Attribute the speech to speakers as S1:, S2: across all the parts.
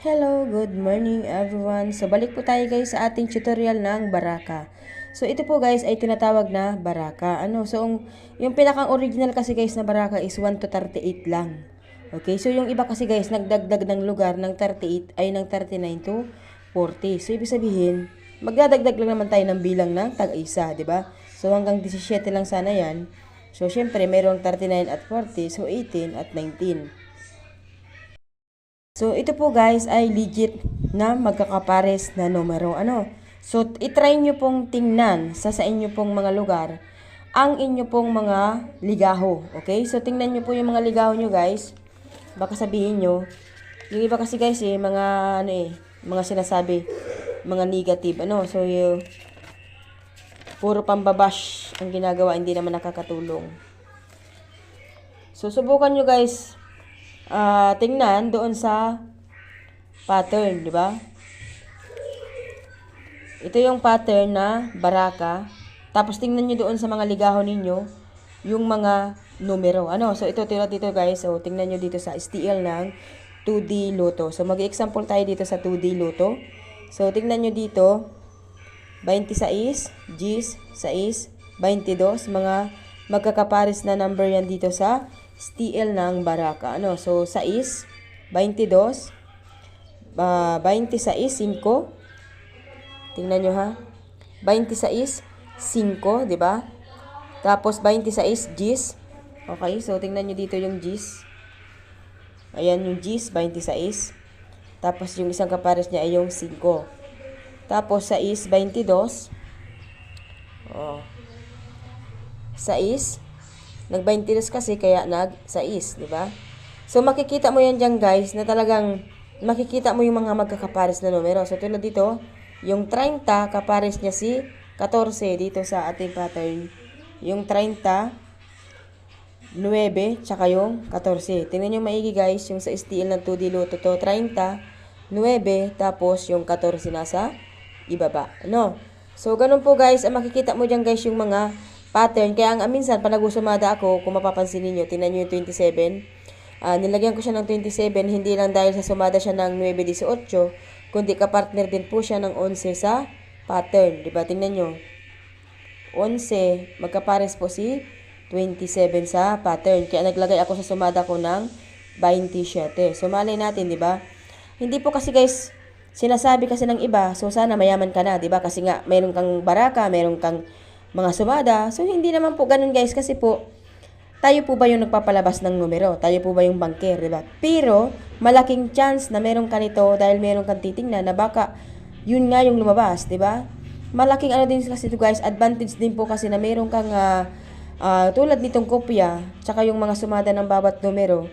S1: Hello, good morning everyone. So balik po tayo guys sa ating tutorial ng Baraka. So ito po guys ay tinatawag na Baraka. Ano? So yung, yung pinakang original kasi guys na Baraka is 1 to 38 lang. Okay, so yung iba kasi guys nagdagdag ng lugar ng 38 ay ng 39 to 40. So ibig sabihin, magdadagdag lang naman tayo ng bilang ng tag-isa, di ba? So hanggang 17 lang sana yan. So syempre mayroong 39 at 40, so 18 at 19. So, ito po guys ay legit na magkakapares na numero. Ano? So, itry nyo pong tingnan sa sa inyo pong mga lugar ang inyo pong mga ligaho. Okay? So, tingnan nyo po yung mga ligaho nyo guys. Baka sabihin nyo, yung iba kasi guys eh, mga ano eh, mga sinasabi, mga negative. Ano? So, yung, puro pambabash ang ginagawa, hindi naman nakakatulong. So, subukan nyo guys ah tingnan doon sa pattern, di ba? Ito yung pattern na baraka. Tapos tingnan nyo doon sa mga ligaho ninyo, yung mga numero. Ano? So ito tulad dito guys. So tingnan nyo dito sa STL ng 2D Loto. So mag-example tayo dito sa 2D Loto. So tingnan nyo dito, 26, G's, 6, 22, mga magkakapares na number yan dito sa STL ng Baraka. Ano? So, 6, 22, uh, 26, 5. Tingnan nyo ha. 26, 5, di ba? Tapos, 26, G's. Okay, so tingnan nyo dito yung G's. Ayan yung G's, 26. Tapos, yung isang kapares niya ay yung 5. Tapos, 6, 22. Oh. 6, Nag-22 kasi kaya nag-6, di ba? So makikita mo yan dyan guys na talagang makikita mo yung mga magkakapares na numero. So tulad dito, yung 30 kapares niya si 14 dito sa ating pattern. Yung 30, 9, tsaka yung 14. Tingnan nyo maigi guys, yung sa STL ng 2D Lotto to, 30, 9, tapos yung 14 nasa ibaba. No? So, ganun po guys, ang makikita mo dyan guys yung mga pattern. Kaya ang minsan, pag nagusumada ako, kung mapapansin niyo tingnan niyo yung 27. Uh, nilagyan ko siya ng 27, hindi lang dahil sa sumada siya ng 9-18, kundi kapartner din po siya ng 11 sa pattern. Diba? Tingnan nyo. 11, magkapares po si 27 sa pattern. Kaya naglagay ako sa sumada ko ng 27. So, malay natin, di ba? Hindi po kasi guys, sinasabi kasi ng iba, so sana mayaman ka na, di ba? Kasi nga, mayroon kang baraka, mayroon kang mga sumada. So, hindi naman po ganun guys kasi po, tayo po ba yung nagpapalabas ng numero? Tayo po ba yung banker, di ba? Pero, malaking chance na meron ka nito dahil meron kang titingnan na baka yun nga yung lumabas, di ba? Malaking ano din kasi ito guys, advantage din po kasi na meron kang uh, uh, tulad nitong kopya, tsaka yung mga sumada ng bawat numero.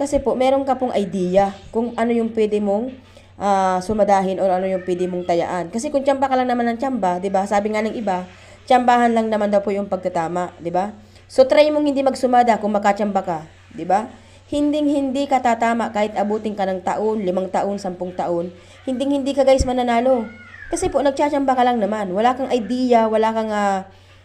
S1: Kasi po, meron ka pong idea kung ano yung pwede mong uh, sumadahin o ano yung pwede mong tayaan. Kasi kung tsamba ka lang naman ng tsamba, di ba? Sabi nga ng iba, Tsambahan lang naman daw po yung pagtatama, di ba? So try mong hindi magsumada kung makatsamba ka, di ba? Hinding hindi ka tatama kahit abutin ka ng taon, limang taon, sampung taon. Hinding hindi ka guys mananalo. Kasi po nagtsatsamba ka lang naman. Wala kang idea, wala kang uh,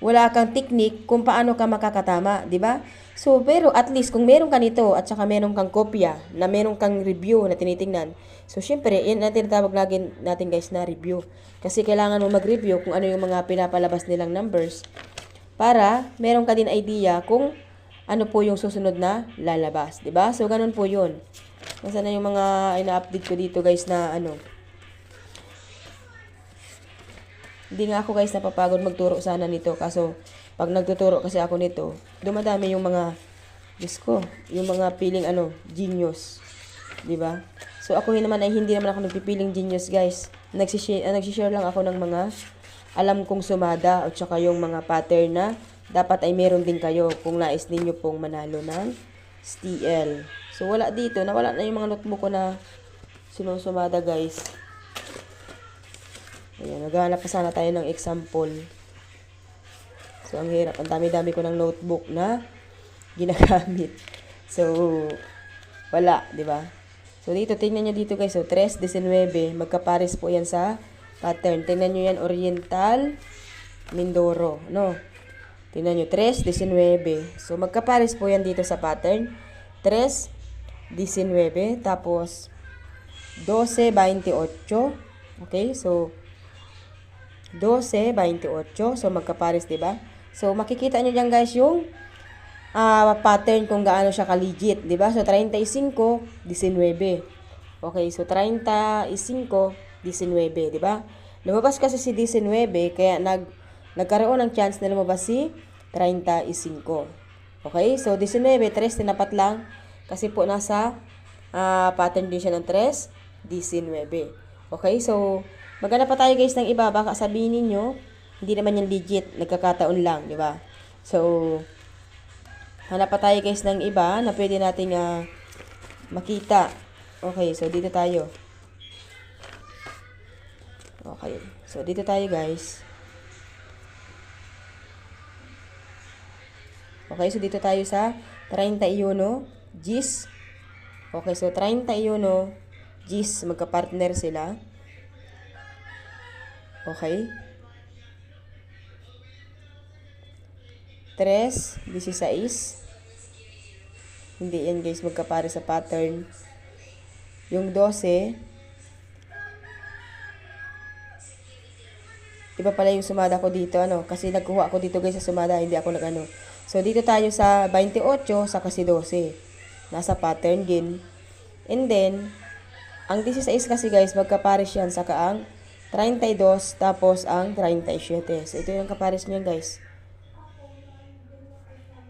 S1: wala kang technique kung paano ka makakatama, di ba? So, pero at least kung meron ka nito at saka meron kang kopya na meron kang review na tinitingnan, so syempre, yan ang tinatawag lagi natin guys na review. Kasi kailangan mo mag-review kung ano yung mga pinapalabas nilang numbers para meron ka din idea kung ano po yung susunod na lalabas, di ba? So, ganun po yun. Nasaan na yung mga ina-update ko dito guys na ano, Hindi nga ako guys napapagod magturo sana nito. Kaso, pag nagtuturo kasi ako nito, dumadami yung mga, Diyos ko, yung mga piling ano, genius. ba diba? So, ako naman ay hindi naman ako nagpipiling genius guys. Nagsishare, uh, nagsishare lang ako ng mga alam kong sumada at saka yung mga pattern na dapat ay meron din kayo kung nais ninyo pong manalo ng STL. So, wala dito. Nawala na yung mga notebook ko na sinusumada guys. Ayan, naghahanap pa sana tayo ng example. So, ang hirap. Ang dami-dami ko ng notebook na ginagamit. So, wala, di ba? So, dito, tingnan nyo dito guys. So, 3.19. Magkapares po yan sa pattern. Tingnan nyo yan, Oriental, Mindoro. No? Tingnan nyo, 3.19. So, magkapares po yan dito sa pattern. 3.19. Tapos, 12, 28. Okay, so 12, 28. So, magkapares, ba? So, makikita nyo dyan guys yung ah, pattern kung gaano siya ka-legit, di ba? So, 35, 19. Okay, so 35, 19, di ba? Lumabas kasi si 19, kaya nag, nagkaroon ng chance na lumabas si 35. Okay, so 19, 3 tinapat lang. Kasi po nasa ah, pattern din siya ng 3, 19. Okay, so maghanap pa tayo guys ng iba. Baka sabihin ninyo, hindi naman yan legit, nagkakataon lang, di ba? So, hanap pa tayo guys ng iba na pwede nating ah, makita. Okay, so dito tayo. Okay, so dito tayo guys. Okay, so dito tayo sa 31 Gis. Okay, so 31 Gis, magka-partner sila. Okay. 3, 16. Hindi yan guys, magkapare sa pattern. Yung 12, iba pala yung sumada ko dito, ano, kasi nagkuha ako dito guys sa sumada, hindi ako nag-ano. So, dito tayo sa 28, sa kasi 12. Nasa pattern din. And then, ang 16 kasi guys, magkapares yan sa kaang 32, tapos ang 37. So, ito yung kapares niyan guys.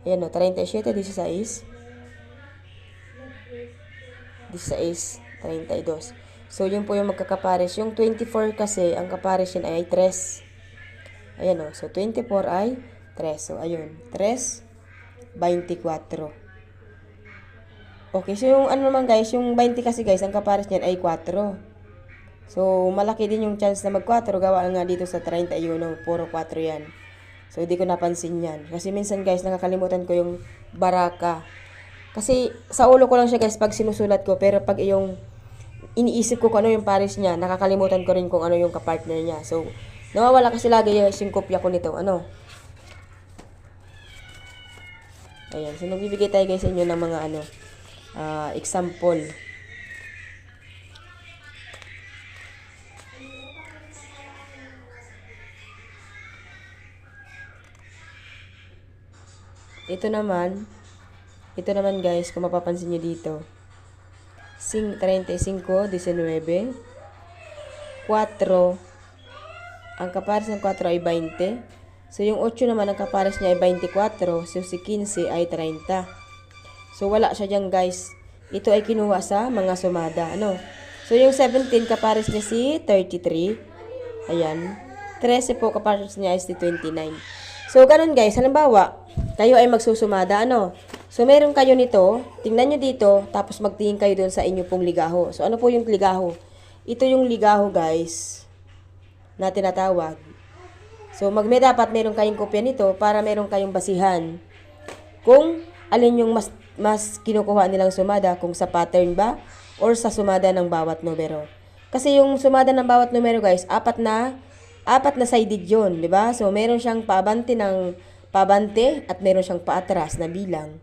S1: Ayan o, 37, 16. 16, 32. So, yun po yung magkakapares. Yung 24 kasi, ang kapares yan ay 3. Ayan o, so 24 ay 3. So, ayun, 3, 24. Okay, so yung ano naman guys, yung 20 kasi guys, ang kapares niyan ay 4. So, malaki din yung chance na mag 4. Gawa nga dito sa 31, puro 4 yan. So, hindi ko napansin yan. Kasi minsan guys, nakakalimutan ko yung baraka. Kasi sa ulo ko lang siya guys pag sinusulat ko. Pero pag yung iniisip ko kung ano yung pares niya, nakakalimutan ko rin kung ano yung kapartner niya. So, nawawala kasi lagi guys yung kopya ko nito. Ano? Ayan. So, nagbibigay tayo guys sa inyo ng mga ano, ah, example. Ito naman, ito naman guys, kung mapapansin nyo dito. Sing 35, 19, 4, ang kapares ng 4 ay 20. So, yung 8 naman, ang kapares niya ay 24. So, si 15 ay 30. So, wala siya dyan guys. Ito ay kinuha sa mga sumada. Ano? So, yung 17, kapares niya si 33. Ayan. 13 po, kapares niya ay si 29. So, ganun guys. Halimbawa, kayo ay magsusumada. Ano? So, meron kayo nito. Tingnan nyo dito. Tapos, magtingin kayo doon sa inyo pong ligaho. So, ano po yung ligaho? Ito yung ligaho guys na tinatawag. So, magme dapat meron kayong kopya nito para meron kayong basihan. Kung alin yung mas, mas kinukuha nilang sumada, kung sa pattern ba or sa sumada ng bawat numero. Kasi yung sumada ng bawat numero guys, apat na apat na sided yun, di ba? So, meron siyang paabante ng pabante at meron siyang paatras na bilang.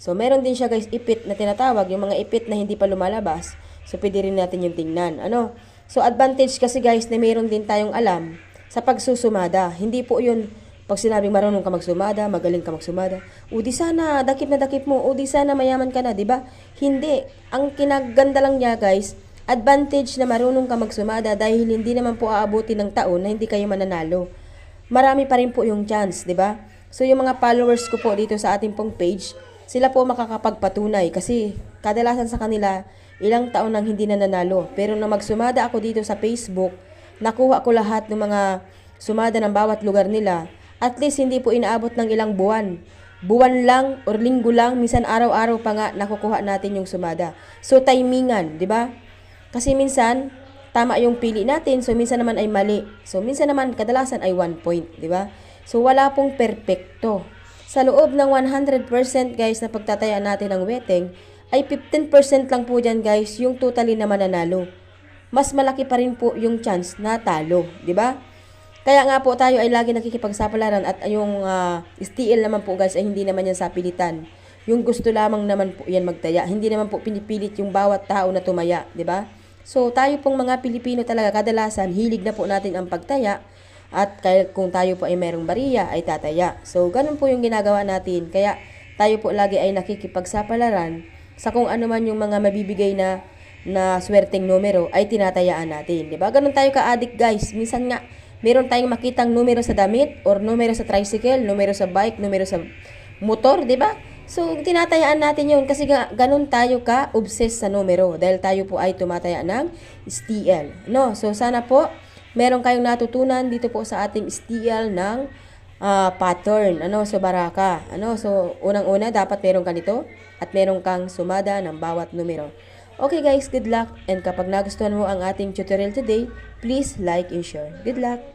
S1: So, meron din siya guys ipit na tinatawag, yung mga ipit na hindi pa lumalabas. So, pwede rin natin yung tingnan. Ano? So, advantage kasi guys na meron din tayong alam sa pagsusumada. Hindi po yun pag sinabing marunong ka magsumada, magaling ka magsumada. O di sana, dakip na dakip mo. O di sana mayaman ka na, di ba? Hindi. Ang kinaganda lang niya guys, advantage na marunong ka magsumada dahil hindi naman po aabuti ng taon na hindi kayo mananalo. Marami pa rin po yung chance, di ba? So yung mga followers ko po dito sa ating pong page, sila po makakapagpatunay kasi kadalasan sa kanila ilang taon nang hindi na nanalo. Pero na magsumada ako dito sa Facebook, nakuha ko lahat ng mga sumada ng bawat lugar nila. At least hindi po inaabot ng ilang buwan. Buwan lang or linggo lang, minsan araw-araw pa nga nakukuha natin yung sumada. So timingan, 'di ba? Kasi minsan tama yung pili natin, so minsan naman ay mali. So minsan naman kadalasan ay one point, 'di ba? So wala pong perpekto. Sa loob ng 100% guys na pagtatayaan natin ng weteng, ay 15% lang po dyan guys yung totally na mananalo. Mas malaki pa rin po yung chance na talo, di ba? Kaya nga po tayo ay lagi nakikipagsapalaran at yung uh, STL naman po guys ay hindi naman yan sapilitan. Yung gusto lamang naman po yan magtaya. Hindi naman po pinipilit yung bawat tao na tumaya, di ba? So, tayo pong mga Pilipino talaga, kadalasan, hilig na po natin ang pagtaya. At kung tayo po ay merong bariya, ay tataya. So, ganun po yung ginagawa natin. Kaya, tayo po lagi ay nakikipagsapalaran sa kung ano man yung mga mabibigay na na swerteng numero ay tinatayaan natin. 'di ba? Ganun tayo ka-addict, guys. Minsan nga meron tayong makitang numero sa damit or numero sa tricycle, numero sa bike, numero sa motor, 'di ba? So, tinatayaan natin 'yun kasi ga, ganun tayo ka obsessed sa numero dahil tayo po ay tumataya ng STL. No? So, sana po meron kayong natutunan dito po sa ating STL ng ah, pattern, ano, so baraka. Ano, so unang-una dapat meron ka nito at meron kang sumada ng bawat numero. Okay guys, good luck. And kapag nagustuhan mo ang ating tutorial today, please like and share. Good luck!